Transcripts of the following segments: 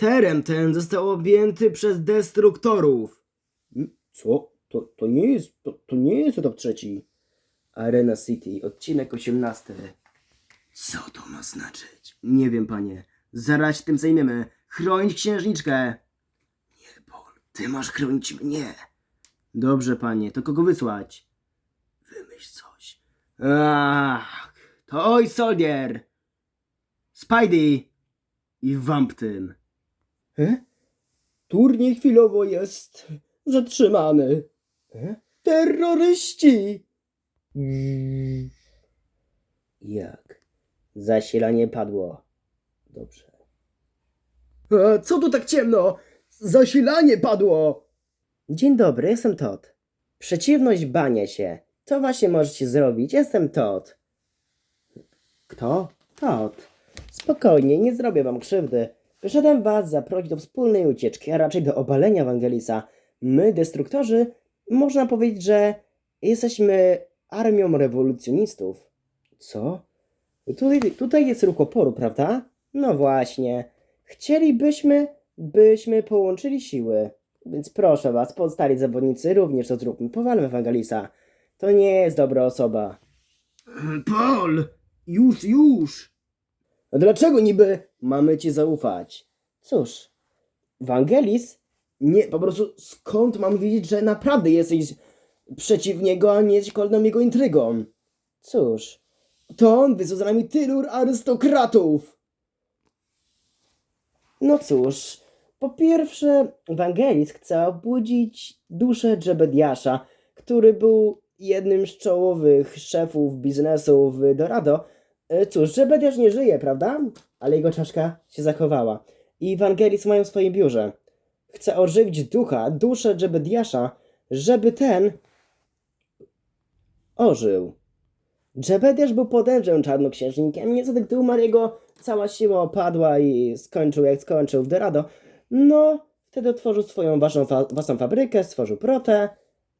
Teren ten został objęty przez destruktorów. Co? To, to nie jest, to, to nie jest etap trzeci. Arena City, odcinek 18. Co to ma znaczyć? Nie wiem, panie. Zaraz się tym zajmiemy. Chronić księżniczkę. Nie, Paul, ty masz chronić mnie. Dobrze, panie, to kogo wysłać? Wymyśl coś. Ach, to oj, Soldier. Spidey i Vamp tym. E? Turniej chwilowo jest zatrzymany. E? Terroryści! Mm. Jak? Zasilanie padło. Dobrze. A co tu tak ciemno? Zasilanie padło! Dzień dobry, jestem Todd. Przeciwność bania się. To właśnie możecie zrobić. Jestem Todd. Kto? Todd. Spokojnie, nie zrobię wam krzywdy. Przyszedłem was zaprosić do wspólnej ucieczki, a raczej do obalenia Ewangelisa. My, destruktorzy, można powiedzieć, że jesteśmy armią rewolucjonistów. Co? Tutaj, tutaj jest ruch oporu, prawda? No właśnie. Chcielibyśmy, byśmy połączyli siły. Więc proszę was, pozostali zawodnicy, również to zróbmy. Powalmy Ewangelisa. To nie jest dobra osoba. Paul! Już, już! A dlaczego niby mamy ci zaufać? Cóż, Wangelis? Nie, po prostu skąd mam wiedzieć, że naprawdę jesteś przeciw niego, a nie kolejną jego intrygą? Cóż, to on wysłał za nami tylu arystokratów! No cóż, po pierwsze, Wangelis chce obudzić duszę Dżebediasza, który był jednym z czołowych szefów biznesu w Dorado. E, Cóż, Dżebediasz nie żyje, prawda? Ale jego czaszka się zachowała. I Wangelis mają w swoim biurze. Chce ożywić ducha, duszę Dżebediasza, żeby ten ożył. Dżebediasz był podężem czarnoksiężnikiem, niestety gdy umarł jego cała siła opadła i skończył jak skończył w Dorado. No, wtedy otworzył swoją własną, fa- własną fabrykę, stworzył protę.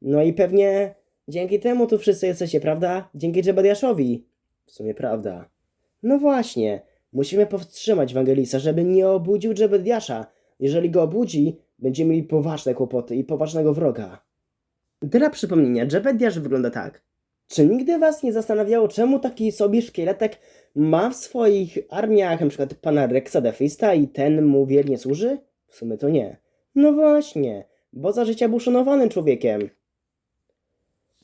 No i pewnie dzięki temu tu wszyscy jesteście, prawda? Dzięki Dżebediaszowi. W sumie prawda. No właśnie, musimy powstrzymać Wangelisa, żeby nie obudził Dżebediasza. Jeżeli go obudzi, będziemy mieli poważne kłopoty i poważnego wroga. Dla przypomnienia, Dżebediasz wygląda tak. Czy nigdy was nie zastanawiało, czemu taki sobie szkieletek ma w swoich armiach przykład pana Rexa Defista i ten mu wiernie służy? W sumie to nie. No właśnie, bo za życia był szanowanym człowiekiem.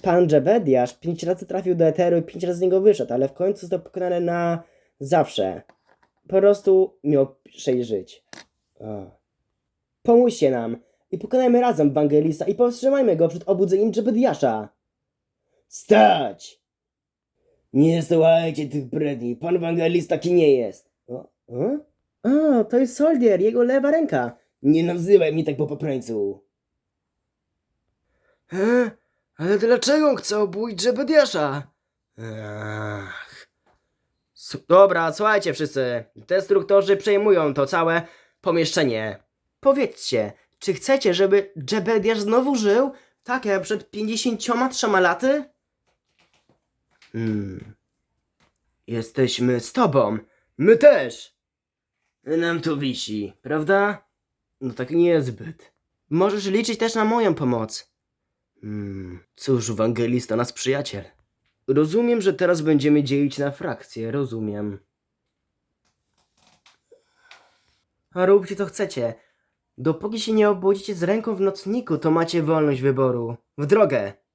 Pan Dżebediasz pięć razy trafił do Eteru i pięć razy z niego wyszedł, ale w końcu został pokonany na zawsze. Po prostu miał. O. Pomóżcie nam i pokonajmy razem Wangelisa i powstrzymajmy go przed obudzeniem Dżebediasza. Stać! Nie słuchajcie tych bredni, pan Wangelis taki nie jest. O, o? o, to jest Soldier, jego lewa ręka. Nie nazywaj mnie tak po poprańcu. He? Ale dlaczego chce obudzić Dżebediasza? Ach. S- Dobra, słuchajcie wszyscy. Destruktorzy przejmują to całe pomieszczenie. Powiedzcie, czy chcecie, żeby Dżebediasz znowu żył? Tak jak przed 53 laty? Hmm. Jesteśmy z tobą. My też. Nam to wisi, prawda? No tak niezbyt. Możesz liczyć też na moją pomoc. Hmm. Cóż, Ewangelista, nasz przyjaciel. Rozumiem, że teraz będziemy dzielić na frakcje, rozumiem. A róbcie co chcecie. Dopóki się nie obudzicie z ręką w nocniku, to macie wolność wyboru. W drogę!